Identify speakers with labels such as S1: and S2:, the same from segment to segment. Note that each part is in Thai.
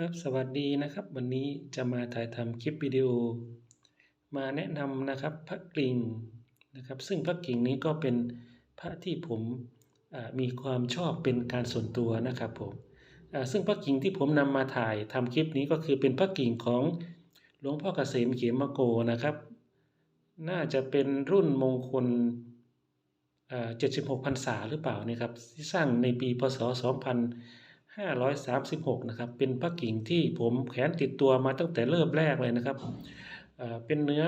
S1: ครับสวัสดีนะครับวันนี้จะมาถ่ายทำคลิปวิดีโอ มาแนะนำนะครับพระกิ่งนะครับ ซึ่งพระกิ่งนี้ก็เป็นพระที่ผมมีความชอบเป็นการส่วนตัวนะครับผมซึ่งพระกิ่งที่ผมนำมาถ่ายทำคลิปนี้ก็คือเป็นพระกิ่งของหลวงพ่อเกษมเขมโกนะครับ น่าจะเป็นรุ่นมงคล76พรรษาหรือเปล่านี่ครับที่สร้างในปีพศ 536 นะครับ เป็นพระกิ่งที่ผมแขวนติดตัวมาตั้งแต่เริ่มแรกเลยนะครับ เป็นเนื้อ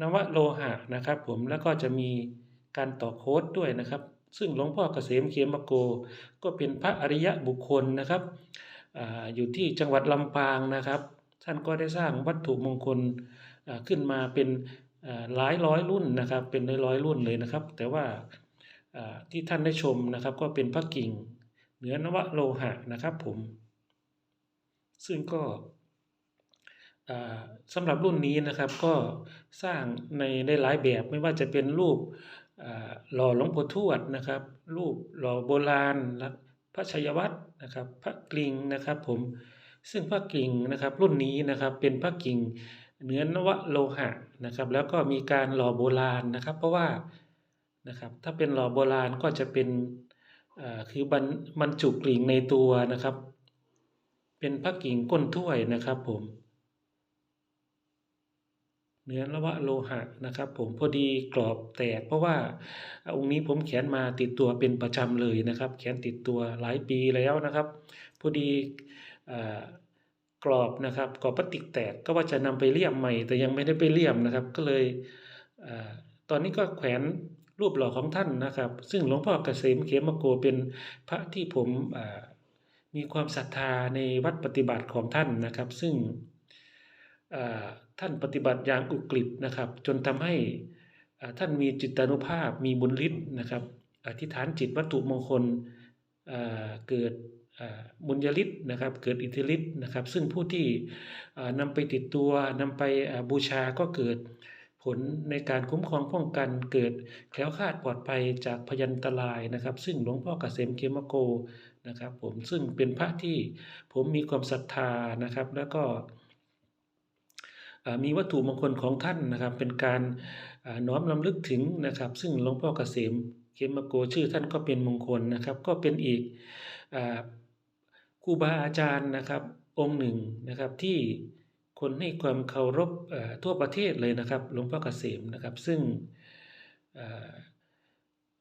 S1: นวโลหะนะครับ ผม แล้วก็จะมีการต่อโค้ดด้วยนะครับ ซึ่งหลวงพ่อเกษมเขมโก ก็เป็นพระอริยะบุคคลนะครับออยู่ที่จังหวัดลำปางนะครับ ท่านก็ได้สร้างวัตถุมงคลขึ้นมาเป็นหลายร้อยรุ่นนะครับ เป็นร้อยๆรุ่นเลยนะครับ แต่ว่าที่ท่านได้ชมนะครับก็เป็นพระกิ่ง เหนือนวโลหะนะครับผม ซึ่งก็สำหรับรุ่นนี้นะครับก็สร้างในได้หลายแบบไม่ว่าจะเป็นรูปหล่อหลวงปู่ทวดนะครับ รูปหล่อโบราณพระชัยวัตรนะครับ พระกริ่งนะครับผมซึ่งพระกริ่งนะครับรุ่นนี้นะครับเป็นพระกริ่งเนื้อนวโลหะนะครับ แล้วก็มีการหล่อโบราณนะครับ เพราะว่านะครับถ้าเป็นหล่อโบราณก็จะเป็น คือบรรบรรจุกริ่งในตัวนะครับ เป็นพระกิ่งก้นถ้วยนะครับผมเนื้อละวะโลหะนะครับ ผมพอดีกรอบแตก เพราะว่าองค์นี้ผมแขวนมาติดตัวเป็นประจำเลยนะครับ แขวนติดตัวหลายปีแล้วนะครับ พอดีกรอบนะครับกรอบพลาสติกแตกก็ว่าจะนำไปเลี่ยมใหม่ แต่ยังไม่ได้ไปเลี่ยมนะครับ ก็เลยอตอนนี้ก็แขวน รูปหล่อของท่านนะครับ ซึ่งหลวงพ่อเกษมเขมโกเป็นพระที่ผมมีความศรัทธาในวัดปฏิบัติของท่านนะครับ ซึ่งท่านปฏิบัติอย่างอุกฤษนะครับ จนทำให้ท่านมีจิตานุภาพมีบุญฤทธิ์นะครับอธิษฐานจิตวัตถุมงคลเกิดบุญญาฤทธิ์นะครับ เกิดอิทธิฤทธิ์นะครับ ซึ่งผู้ที่อ่านำไปติดตัวนำไปบูชาก็เกิด ผลในการคุ้มครองป้องกันเกิดแคล้วคลาดปลอดภัยจากพยันตรายนะครับ ซึ่งหลวงพ่อเกษมเขมโกนะครับผมซึ่งเป็นพระที่ผมมีความศรัทธานะครับ แล้วก็มีวัตถุมงคลของท่านนะครับ เป็นการน้อมรำลึกถึงนะครับ ซึ่งหลวงพ่อเกษมเขมโกชื่อท่านก็เป็นมงคลนะครับ ก็เป็นอีกครูบาอาจารย์นะครับองค์หนึ่งนะครับที่ คนให้ความเคารพทั่วประเทศเลยนะครับหลวงพ่อเกษมนะครับ ซึ่งอ่า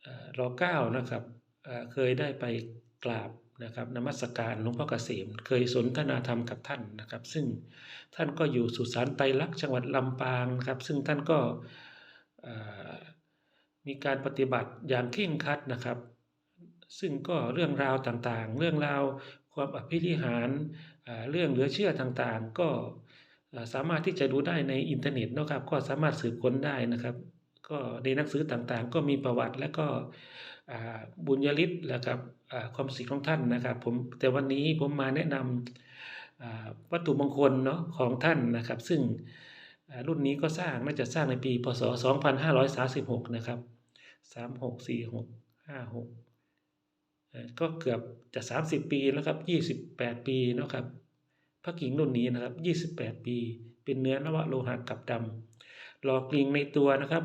S1: อ่ารอเก้านะครับเคยได้ไปกราบนะครับนมัสการหลวงพ่อเกษม เคยสนทนาธรรมกับท่านนะครับ ซึ่งท่านก็อยู่สุสานไตรลักษณ์จังหวัดลำปางนะครับ ซึ่งท่านก็มีการปฏิบัติอย่างเคร่งครัดนะครับ ซึ่งก็เรื่องราวต่างๆ เรื่องราวความอภินิหารเรื่องเหลือเชื่อต่างๆ ก็ สามารถที่จะดูได้ในอินเทอร์เน็ตนะครับ ก็สามารถสืบค้นได้นะครับ ก็ในหนังสือต่างๆ ก็มีประวัติและก็บุญญาฤทธิ์แล้วกับความศิษย์ของท่านนะครับ ผมแต่วันนี้ผมมาแนะนำอ่าวัตถุมงคลเนาะของท่านนะครับ ซึ่งรุ่นนี้ก็สร้างน่าจะสร้างในปี พศ 2536 นะครับ 3646 56 ก็เกือบจะ 30 ปีแล้วครับ 28 ปีเนาะครับ พระกิ่งรุ่นนี้นะครับ 28 ปี เป็นเนื้อนวโลหะกับดำหล่อกลิ่งในตัวนะครับ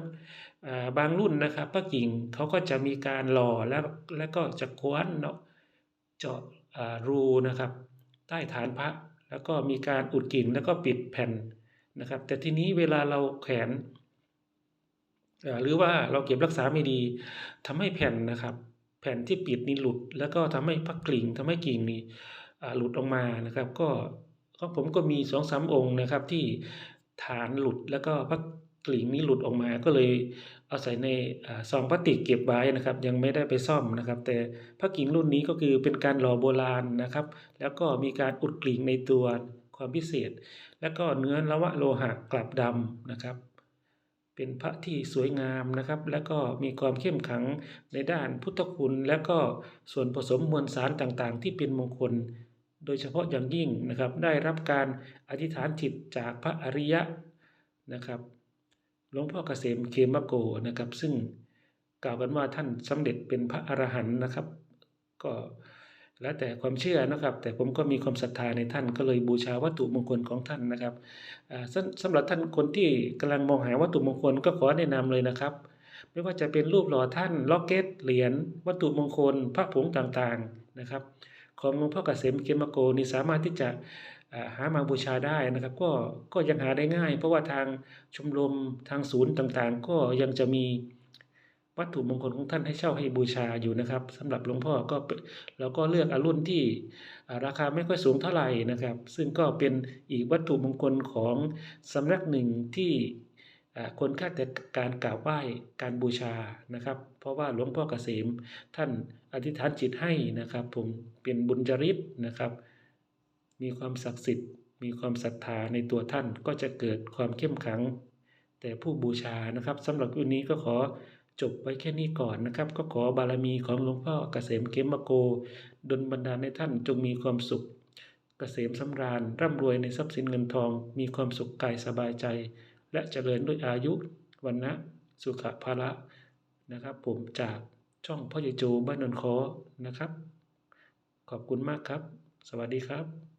S1: บางรุ่นนะครับพระกิ่งเขาก็จะมีการหล่อแล้วแล้วก็จะคว้านเนาะเจาะรูนะครับ ใต้ฐานพระแล้วก็มีการอุดกิ่งแล้วก็ปิดแผ่นนะครับ แต่ทีนี้เวลาเราแขวนหรือว่าเราเก็บรักษาไม่ดีทำให้แผ่นนะครับ แผ่นที่ปิดนี่หลุด แล้วก็ทำให้พระกลิ่งทำให้กิ่งนี่หลุดออกมานะครับ ก็ ของผมก็มีสองสามองค์นะครับ ที่ฐานหลุดแล้วก็พระกลิ่งนี้หลุดออกมาก็เลยเอาใส่ในซองพลาสติกเก็บไว้นะครับ ยังไม่ได้ไปซ่อมนะครับ แต่พระกิ่งรุ่นนี้ก็คือเป็นการหล่อโบราณนะครับ แล้วก็มีการอุดกลิ่งในตัวความพิเศษ แล้วก็เนื้อละวะโลหะกลับดำนะครับ เป็นพระที่สวยงามนะครับ แล้วก็มีความเข้มขังในด้านพุทธคุณ และก็ส่วนผสมมวลสารต่างๆ ที่เป็นมงคล โดยเฉพาะอย่างยิ่งนะครับได้รับการอธิษฐานจิตจากพระอริยะนะครับหลวงพ่อเกษมเคมโกนะครับ ซึ่งกล่าวกันว่าท่านสำเร็จเป็นพระอรหันต์นะครับ ก็แล้วแต่ความเชื่อนะครับ แต่ผมก็มีความศรัทธาในท่านก็เลยบูชาวัตถุมงคลของท่านนะครับอ่าสำสำหรับท่านคนที่กำลังมองหาวัตถุมงคลก็ขอแนะนำเลยนะครับ ไม่ว่าจะเป็นรูปหล่อท่านล็อกเก็ตเหรียญวัตถุมงคลพระผงต่างๆนะครับ ของหลวงพ่อเกษมเกมโกนี่สามารถที่จะหามาบูชาได้นะครับ ก็ก็ยังหาได้ง่าย เพราะว่าทางชมรมทางศูนย์ต่างๆ ก็ยังจะมีวัตถุมงคลของท่านให้เช่าให้บูชาอยู่นะครับสำหรับหลวงพ่อก็เราก็เลือกอรุ่นที่ราคาไม่ค่อยสูงเท่าไหร่นะครับ ซึ่งก็เป็นอีกวัตถุมงคลของสำนักหนึ่งที่ คนค่าแต่การกราบไหว้การบูชานะครับ เพราะว่าหลวงพ่อเกษมท่านอธิษฐานจิตให้นะครับ ผมเป็นบุญจริตนะครับ มีความศักดิ์สิทธิ์ มีความศรัทธาในตัวท่านก็จะเกิดความเข้มขัง แต่ผู้บูชานะครับสำหรับวันนี้ก็ขอจบไว้แค่นี้ก่อนนะครับ ก็ขอบารมีของหลวงพ่อเกษมเขมโกดลบันดาลให้ท่านจงมีความสุข เกษมสำราญร่ำรวยในทรัพย์สินเงินทอง มีความสุขกายสบายใจ และเจริญด้วยอายุวันนะสุขภาระนะครับ ผมจากช่องพ่อใหญ่โจบ้านนนคอนะครับ ขอบคุณมากครับ สวัสดีครับ